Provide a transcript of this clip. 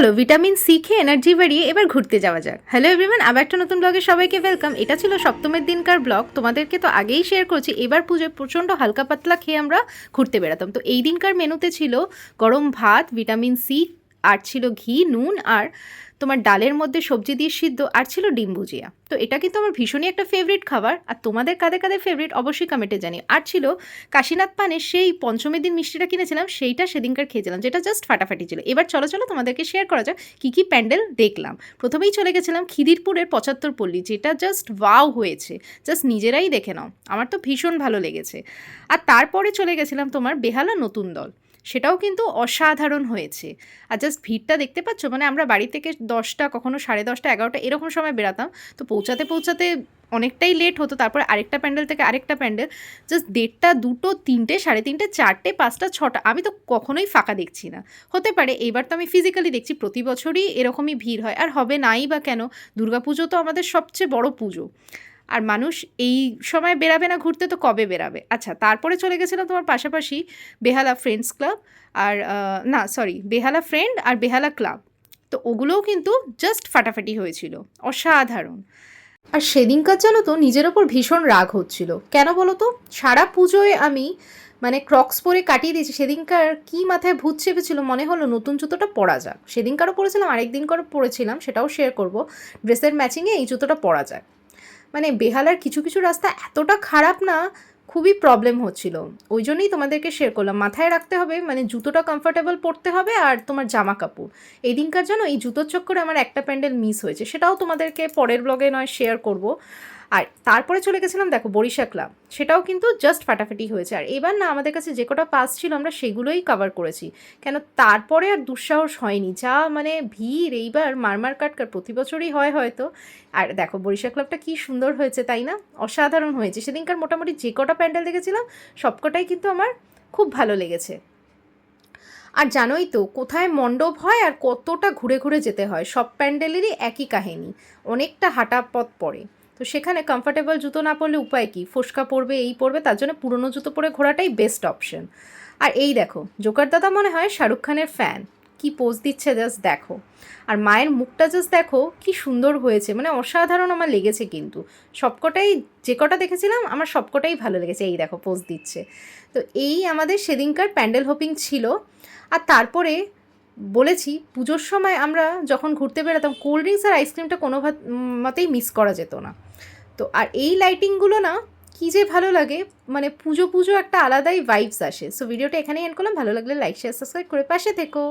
Hello vitamin C খেয়ে energy বাড়িয়ে এবার ঘুরতে যাওয়া যাক। হ্যালো এভরিওয়ান আবার একটা নতুন ব্লগে সবাইকে ওয়েলকাম এটা ছিল সপ্তমের দিনকার ব্লগ তোমাদেরকে তো আগেই শেয়ার করছি, এবার পুজোয় প্রচণ্ড হালকা পাতলা খেয়ে আমরা ঘুরতে বেড়াতাম। তো এই দিনকার মেনুতে ছিল গরম ভাত ভিটামিন সি আর ছিল ঘি, নুন আর তোমার ডালের মধ্যে সবজি দিয়ে সিদ্ধ আর ছিল ডিম ভুজিয়া। তো এটা কিন্তু আমার ভীষণই একটা ফেভারিট খাবার আর তোমাদের কাদের কাদের ফেভারিট অবশ্যই কমেন্টে জানি আর ছিল কাশীনাথ পানে সেই পঞ্চমের দিন মিষ্টিটা কিনেছিলাম, সেইটা সেদিনকার খেয়েছিলাম, যেটা জাস্ট ফাটাফাটি ছিল। এবার চলো চলো তোমাদেরকে শেয়ার করা যাক কী কী প্যান্ডেল দেখলাম। প্রথমেই চলে গেছিলাম খিদিরপুরের পঁচাত্তর পল্লী, যেটা জাস্ট ওয়াও হয়েছে। জাস্ট নিজেরাই দেখে নাও, আমার তো ভীষণ ভালো লেগেছে। আর তারপরে চলে গেছিলাম তোমার বেহালা নতুন দল। সেটাও কিন্তু অসাধারণ হয়েছে। আর জাস্ট ভিড়টা দেখতে পাচ্ছ? মানে আমরা বাড়ি থেকে দশটা, কখনো সাড়ে দশটা, এগারোটা এরকম সময় বেরাতাম তো পৌঁছাতে পৌঁছাতে অনেকটাই লেট হতো, তারপর আরেকটা প্যান্ডেল থেকে আরেকটা প্যান্ডেল। জাস্ট দেড়টা, দুটো, তিনটে, সাড়ে তিনটে, চারটে, পাঁচটা, ছটা, আমি তো কখনোই ফাঁকা দেখছি না। হতে পারে এইবার তো আমি ফিজিক্যালি দেখছি, প্রতি বছরই এরকমই ভিড় হয়। আর হবে নাই বা কেন? দুর্গাপুজো তো আমাদের সবচেয়ে বড় পুজো। আর মানুষ এই সময় বেরাবে না, ঘুরতে তো কবে বেরাবে? আচ্ছা তারপরে চলে গেছিলাম তোমার পাশাপাশি বেহালা ফ্রেন্ডস ক্লাব আর না সরি বেহালা ফ্রেন্ড আর বেহালা ক্লাব তো ওগুলোও কিন্তু জাস্ট ফাটাফাটি হয়েছিল, অসাধারণ। আর সেদিনকার জানো তো নিজের ওপর ভীষণ রাগ হচ্ছিল। কেন বলো তো সারা পুজোয় আমি মানে ক্রক্স পরে কাটিয়ে দিয়েছি, সেদিনকার কি মাথায় ভূত চেপেছিল মনে হলো নতুন জুতোটা পরা যাক। সেদিনকারও পরেছিলাম আরেকদিন করে পরেছিলাম, সেটাও শেয়ার করব। ড্রেসের ম্যাচিংয়ে এই জুতোটা পরা যায় মানে বেহালার কিছু কিছু রাস্তা এতটা খারাপ না, খুবই প্রবলেম হচ্ছিল। ওই জন্যই তোমাদেরকে শেয়ার করলাম। মাথায় রাখতে হবে মানে জুতোটা কমফোর্টেবল পরতে হবে আর তোমার জামা কাপড় এই দিনকার জন্য এই জুতোর চক্করে আমার একটা প্যান্ডেল মিস হয়েছে। সেটাও তোমাদেরকে পরের ব্লগে নয় শেয়ার করব। আর তারপরে চলে গেছিলাম, দেখো বরিশা ক্লাব। সেটাও কিন্তু জাস্ট ফাটাফাটি হয়েছে। আর এবার না, আমাদের কাছে যে কটা পাস ছিল, আমরা সেগুলোই কভার করেছি। কেন, তারপরে আর দুঃসাহস হয়নি। যা মানে ভিড়, এইবার মারমার কাটকার প্রতি বছরই হয় হয়তো। আর দেখো বরিশা ক্লাবটা কি সুন্দর হয়েছে, তাই না? অসাধারণ হয়েছে। সেদিনকার মোটামুটি যে কটা প্যান্ডেল দেখেছিলাম, সবকটাই কিন্তু আমার খুব ভালো লেগেছে। আর জানোই তো, কোথায় মণ্ডপ হয় আর কতটা ঘুরে ঘুরে যেতে হয়, সব প্যান্ডেলেরই একই কাহিনী। অনেকটা হাঁটা পথ পড়ে। তো সেখানে কমফর্টেবল জুতো না পরলে উপায় কি? ফোসকা পরবে, এই পরবে, তার জন্য পুরনো জুতো পরে ঘোরাটাই বেস্ট অপশন আর এই দেখো, জোকার দাদা মনে হয় শাহরুখ খানের ফ্যান কি পোজ দিচ্ছে জাস্ট দেখো। আর মায়ের মুখটা জাস্ট দেখো, কি সুন্দর হয়েছে। মানে অসাধারণ আমার লেগেছে কিন্তু। সবকটাই, যে কটা দেখেছিলাম, আমার সবকটাই ভালো লেগেছে। এই দেখো পোজ দিচ্ছে। তো এই আমাদের সেদিনকার প্যান্ডেল হোপিং ছিল। আর তারপরে বলেছি, পুজোর সময় আমরা যখন ঘুরতে বেরোতাম কোল্ড ড্রিঙ্কস আর আইসক্রিমটা কোনো মতেই মিস করা যেত না। তো আর এই লাইটিংগুলো না, কী যে ভালো লাগে মানে পুজো পুজো একটা আলাদাই ভাইবস আসে। সো ভিডিওটা এখানেই এন্ড করলাম। ভালো লাগলে লাইক শেয়ার সাবস্ক্রাইব করে পাশে থেকো।